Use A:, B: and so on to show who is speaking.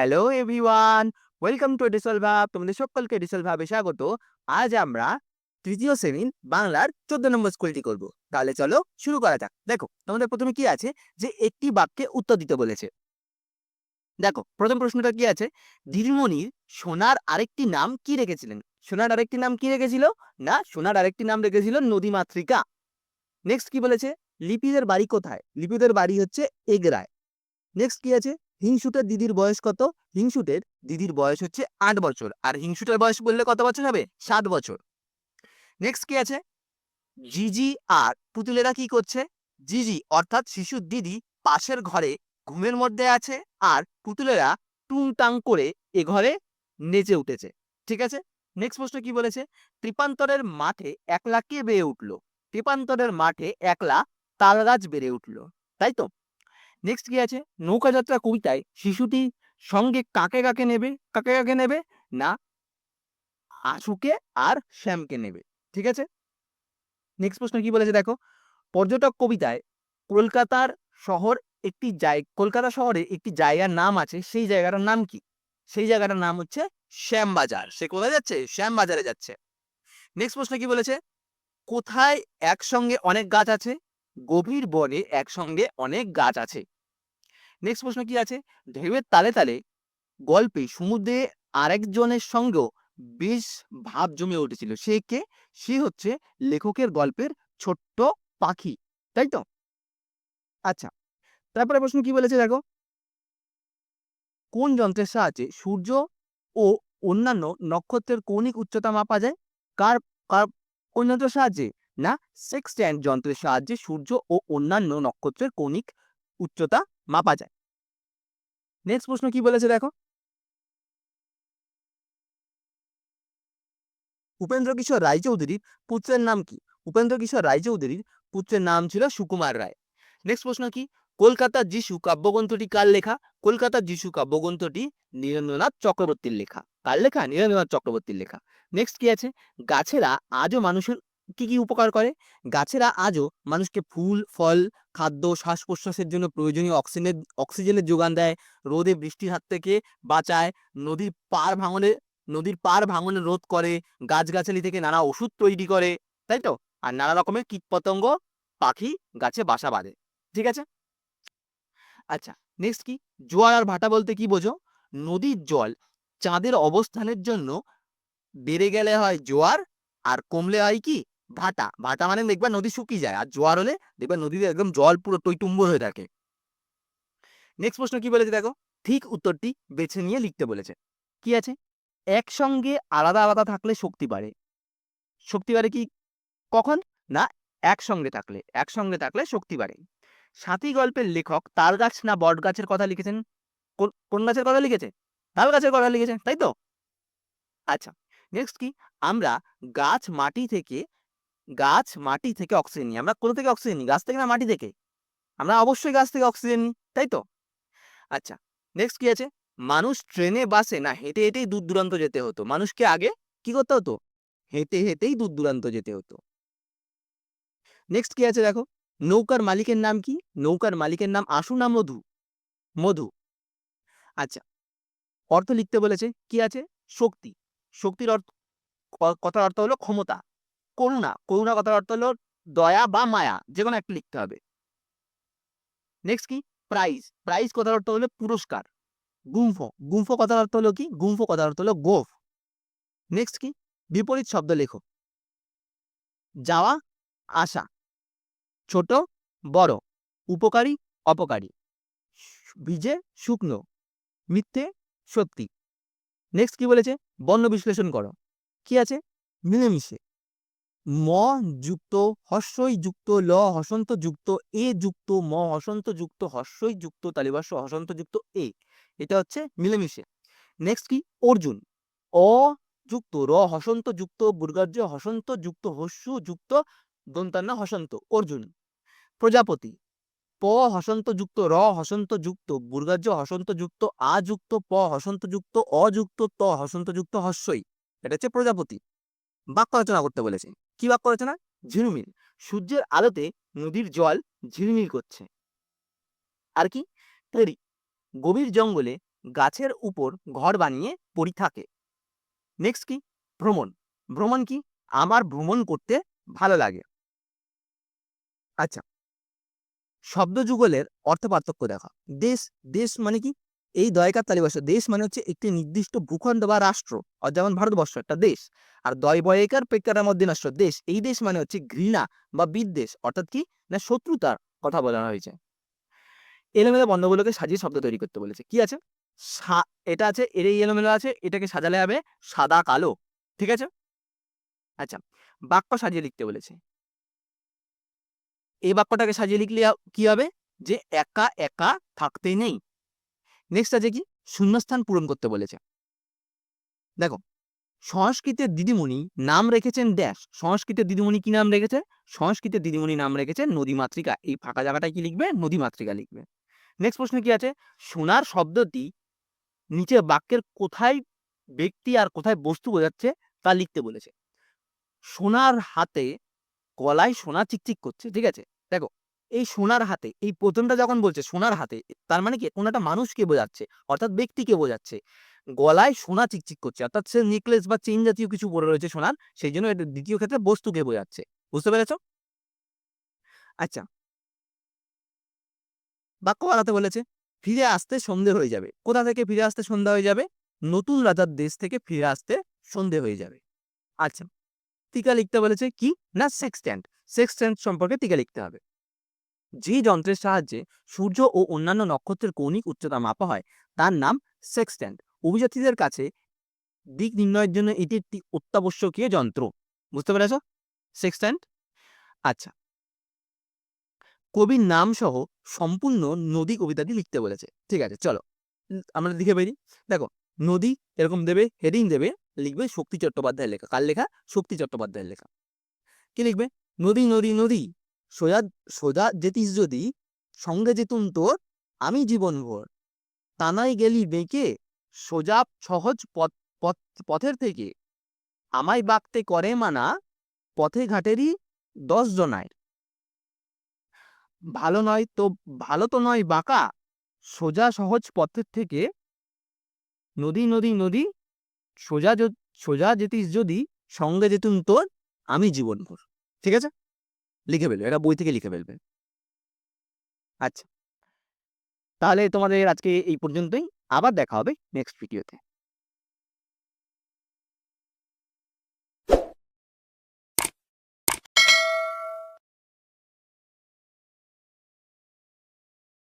A: Hello everyone, welcome to এডিসল ভাব, তোমাদের সকলকে এডিসল ভাবে স্বাগত। আজ আমরা তৃতীয় শ্রেণির বাংলার চোদ্দ নম্বর স্কুলটি করব। তাহলে চলো শুরু করা যাক। দেখো, তোমাদের প্রথমে কি আছে? যে একটি বাক্যে উত্তর দিতে বলেছে। দেখো, প্রথম প্রশ্নটা কি আছে? দিদিমণির সোনার আরেকটি নাম কি রেখেছিলেন? সোনার আরেকটি নাম কি রেখেছিল? না, সোনার আরেকটি নাম রেখেছিল নদীমাতৃকা। নেক্সট কি বলেছে? লিপিদের বাড়ি কোথায়? লিপিদের বাড়ি হচ্ছে এগরায়। নেক্সট কি আছে? হিংসুটের দিদির বয়স কত? হিংসুটের দিদির বয়স হচ্ছে আট বছর, আর হিংসুটের বয়স বললে কত বছর হবে? সাত বছর। নেক্সট কি আছে? জিজি আর পুতুলেরা কি করছে? জিজি অর্থাৎ শিশুর দিদি পাশের ঘরে ঘুমের মধ্যে আছে, আর পুতুলেরা টুংটাং করে এ ঘরে নেচে উঠেছে। ঠিক আছে? নেক্সট প্রশ্ন কি বলেছে? ত্রিপান্তরের মাঠে একলা কে বেড়ে উঠল? ত্রিপান্তরের মাঠে একলা তাল গাছ বেড়ে উঠল। তাই তো? নেক্সট কি আছে? নৌকাযাত্রা কবিতায় শিশুটি সঙ্গে কাকে কাকে নেবে? কাকে কাকে নেবে? না, আশুকে আর শ্যামকে নেবে। ঠিক আছে? নেক্সট প্রশ্ন কি বলেছে দেখো? পর্যটক কবিতায় কলকাতার শহর একটি জায়, কলকাতা শহরে একটি জায়গার নাম আছে, সেই জায়গাটার নাম কি? সেই জায়গাটার নাম হচ্ছে শ্যামবাজার। সে কোথায় যাচ্ছে? শ্যামবাজারে যাচ্ছে। নেক্সট প্রশ্ন কি বলেছে? কোথায় একসঙ্গে অনেক গাছ আছে? গভীর বনে একসঙ্গে অনেক গাছ আছে। নেক্সট প্রশ্ন কি আছে? ঢেউয়ের তালে তালে গল্পে সমুদ্রে আরেকজনের সঙ্গেও বেশ ভাব জমে উঠেছিল। সে কে? সে হচ্ছে লেখকের গল্পের ছোট্ট পাখি। তাই তো? আচ্ছা তারপরে প্রশ্ন কি বলেছে দেখো? কোন যন্ত্রের সাহায্যে সূর্য ও অন্যান্য নক্ষত্রের কৌণিক উচ্চতা মাপা যায়? কার কার, কোন যন্ত্রের সাহায্যে? না সেক্সট্যান্ড যন্ত্রের সাহায্যে সূর্য ও অন্যান্য নক্ষত্রের কৌণিক উচ্চতা মাপা যায়। নেক্সট প্রশ্ন কি বলেছে দেখো? উপেন্দ্র কিশোর রায়চৌধুরীর পুত্রের নাম কি? উপেন্দ্র কিশোর রায়চৌধুরীর পুত্রের নাম ছিল সুকুমার রায়। নেক্সট প্রশ্ন কি? কলকাতার যিশু কাব্যগ্রন্থটি কার লেখা? কলকাতার যিশু কাব্যগ্রন্থটি নীরেন্দ্রনাথ চক্রবর্তীর লেখা। কার লেখা? নীরেন্দ্রনাথ চক্রবর্তীর লেখা। নেক্সট কি আছে? গাছেরা আজও মানুষের কি কি উপকার করে? গাছেরা আজও মানুষকে ফুল, ফল, খাদ্য শ্বাস প্রশ্বাসের জন্য প্রয়োজনীয় অক্সিজেনের অক্সিজেনের যোগান দেয়। রোদে বৃষ্টির হাত থেকে বাঁচায়। নদীর পার ভাঙনে নদীর পার ভাঙনে রোধ করে। গাছগাছালি থেকে নানা ওষুধ তৈরি করে। তাই তো? আর নানা রকমের কীটপতঙ্গ পাখি গাছে বাসা বাঁধে। ঠিক আছে? আচ্ছা নেক্সট কি? জোয়ার আর ভাটা বলতে কি বোঝো? নদীর জল চাঁদের অবস্থানের জন্য বেড়ে গেলে হয় জোয়ার, আর কমলে হয় কি? ভাটা। ভাটা মানে দেখবা নদী শুকিয়ে যায় আর জোয়ার হলে দেখবা নদীতে একদম জল পুরো টইটুম্বর হয়ে থাকে। নেক্সট প্রশ্ন কি বলেছে দেখো? ঠিক উত্তরটি বেছে নিয়ে লিখতে বলেছে। কি আছে? একসঙ্গে আলাদা আলাদা থাকলে শক্তি বাড়ে। শক্তি বাড়ে কি? কখন? না, একসঙ্গে থাকলে। একসঙ্গে থাকলে শক্তি বাড়ে। সাথী গল্পের লেখক তাল গাছ না বট গাছের কথা লিখেছেন? কোন- কোন গাছের কথা লিখেছে? তাল গাছের কথা লিখেছেন, তাই তো? আচ্ছা নেক্সট কি? আমরা গাছ মাটি থেকে গাছ মাটি থেকে অক্সিজেন নিই। আমরা কোথা থেকে অক্সিজেন নিই? গাছ থেকে না মাটি থেকে? আমরা অবশ্যই গাছ থেকে অক্সিজেন নিই, তাই তো? আচ্ছা নেক্সট কি আছে? মানুষ ট্রেনে বাসে না হেঁটে হেঁটেই দূর দূরান্ত যেতে হতো। মানুষকে আগে কি করতে হতো? হেঁটে হেঁটেই দূর দূরান্ত যেতে হতো। নেক্সট কি আছে দেখো? নৌকার মালিকের নাম কি? নৌকার মালিকের নাম আশু না মধু? মধু। আচ্ছা অর্থ লিখতে বলেছে, কি আছে? শক্তি। শক্তির অর্থ কথার অর্থ হলো ক্ষমতা। করুণা। করুণা কথার অর্থ হলো দয়া বা মায়া যে কোনো একটা লিখতে হবে। নেক্সট কি? প্রাইজ প্রাইজ কথার অর্থ হলো পুরস্কার। গুম্ফ। গুম্ফ কথার অর্থ হলো কি? গুম্ফ কথার অর্থ হলো গোফ। নেক্সট কি? বিপরীত শব্দ লেখো। যাওয়া, আসা। ছোট, বড়। উপকারী, অপকারী। ভিজে শুকনো। মিথ্যে, সত্যি। নেক্সট কি বলেছে? বর্ণ বিশ্লেষণ করো। কি আছে? মিলেমিশে। ম যুক্ত হস্যই যুক্ত ল হসন্ত যুক্ত এ যুক্ত ম হসন্ত যুক্ত হস্যই যুক্ত তালিবাস্য হসন্ত যুক্ত এ এটা হচ্ছে মিলেমিশে নেক্সট কি অর্জুন অ যুক্ত র হসন্ত যুক্ত বুর্গার্য হসন্ত যুক্ত হস্য যুক্ত দন্তান্ন হসন্ত অর্জুন প্রজাপতি প হসন্ত যুক্ত র হসন্ত যুক্ত বুর্গার্য হসন্ত যুক্ত আ যুক্ত প হসন্ত যুক্ত অযুক্ত ত হসন্ত যুক্ত হস্যই এটা হচ্ছে প্রজাপতি বাক্য রচনা করতে বলেছে কি বাক্য রচনা? ঝিলমিল সূর্যের আলোতে নদীর জল ঝিলমিল করছে। আর কি? তৈরি। গভীর জঙ্গলে গাছের উপর ঘর বানিয়ে পড়ি থাকে। নেক্সট কি? ভ্রমণ। ভ্রমণ কি? আমার ভ্রমণ করতে ভালো লাগে। আচ্ছা। শব্দ যুগলের অর্থ পার্থক্য দেখা। দেশ। দেশ মানে কি? এই দয়কার তালিবাস দেশ মানে হচ্ছে একটি নির্দিষ্ট ভূখণ্ড বা রাষ্ট্র। যেমন ভারতবর্ষ একটা দেশ। আর দয় বয়কার পেকারের মধ্যে নষ্ট দেশ, এই দেশ মানে হচ্ছে ঘৃণা বা বিদ্বেষ, অর্থাৎ কি? না, শত্রুতার কথা বলা হয়েছে। এলোমেলো বন্ধগুলোকে সাজিয়ে শব্দ তৈরি করতে বলেছে। কি আছে? এটা আছে, এর এই এলোমেলো আছে, এটাকে সাজালে হবে সাদা কালো। ঠিক আছে? আচ্ছা বাক্য সাজিয়ে লিখতে বলেছে। এই বাক্যটাকে সাজিয়ে লিখলে কি হবে? যে একা একা থাকতে নেই। নেক্সট আছে কি? শূন্যস্থান পূরণ করতে বলেছে। দেখো, সংস্কৃতের দিদিমণি নাম রেখেছেন ড্যাশ সংস্কৃতের দিদিমণি কি নাম রেখেছে? সংস্কৃতের দিদিমণি নাম রেখেছে নদী মাতৃকা। এই ফাঁকা জায়গাটায় কি লিখবে? নদী মাতৃকা লিখবে। নেক্সট প্রশ্ন কি আছে? সোনার শব্দটি নিচে বাক্যের কোথায় ব্যক্তি আর কোথায় বস্তু বোঝাচ্ছে তা লিখতে বলেছে। সোনার হাতে গলায় সোনা চিকচিক করছে, ঠিক আছে? দেখো এই সোনার হাতে, এই প্রথমটা যখন বলছে সোনার হাতে, তার মানে কি? কোনো একটা মানুষকে বোঝাচ্ছে, অর্থাৎ ব্যক্তিকে বোঝাচ্ছে। গলায় সোনা চিকচিক করছে, অর্থাৎ সে নেকলেস বা চেন জাতীয় কিছু পরে রয়েছে সোনার, সেই জন্য এটা দ্বিতীয় ক্ষেত্রে বস্তুকে বোঝাচ্ছে। বুঝতে পেরেছ? আচ্ছা। বাক্য বানাতে বলেছে, ফিরে আসতে সন্ধে হয়ে যাবে। কোথা থেকে ফিরে আসতে সন্ধ্যা হয়ে যাবে? নতুন রাজার দেশ থেকে ফিরে আসতে সন্ধে হয়ে যাবে। আচ্ছা। টিকা লিখতে বলেছে কি? না সেক্সট্যান্ড সেক্সট্যান্ড সম্পর্কে টিকা লিখতে হবে। যে যন্ত্রের সাহায্যে সূর্য ও অন্যান্য নক্ষত্রের কৌণিক উচ্চতা মাপা হয়, তার নাম সেক্সট্যান্ড অভিযাত্রীদের কাছে দিক নির্ণয়ের জন্য এটি একটি অত্যাবশ্যকীয় যন্ত্র। বুঝতে পেরেছ? সেক্সট্যান্ড আচ্ছা। কবির নাম সহ সম্পূর্ণ নদী কবিতাটি লিখতে বলেছে। ঠিক আছে, চলো। আমরা লিখে বেরি। দেখো, নদী এরকম দেবে, হেডিং দেবে, লিখবে শক্তি চট্টোপাধ্যায়ের লেখা। কার লেখা? শক্তি চট্টোপাধ্যায়ের লেখা। কি লিখবে? নদী নদী নদী। সোজা সোজা যেতিস যদি, সঙ্গে যেতুন তোর, আমি জীবন ভোর। তানাই গেলি বেঁকে, সোজা সহজ পথ পথ, পথের থেকে। আমায় বাঁকতে করে মানা, পথে ঘাটেরই দশ জনায়। ভালো নয় তো, ভালো তো নয় বাঁকা, সোজা সহজ পথের থেকে। নদী নদী নদী, সোজা সোজা যেতিস যদি, সঙ্গে যেতুন তোর, আমি জীবন ভোর। ঠিক আছে? লিখে ফেলবে, এটা বই থেকে লিখে ফেলবে। আচ্ছা। তাহলে তোমাদের আজকে এই পর্যন্তই। আবার দেখা হবে নেক্সট ভিডিওতে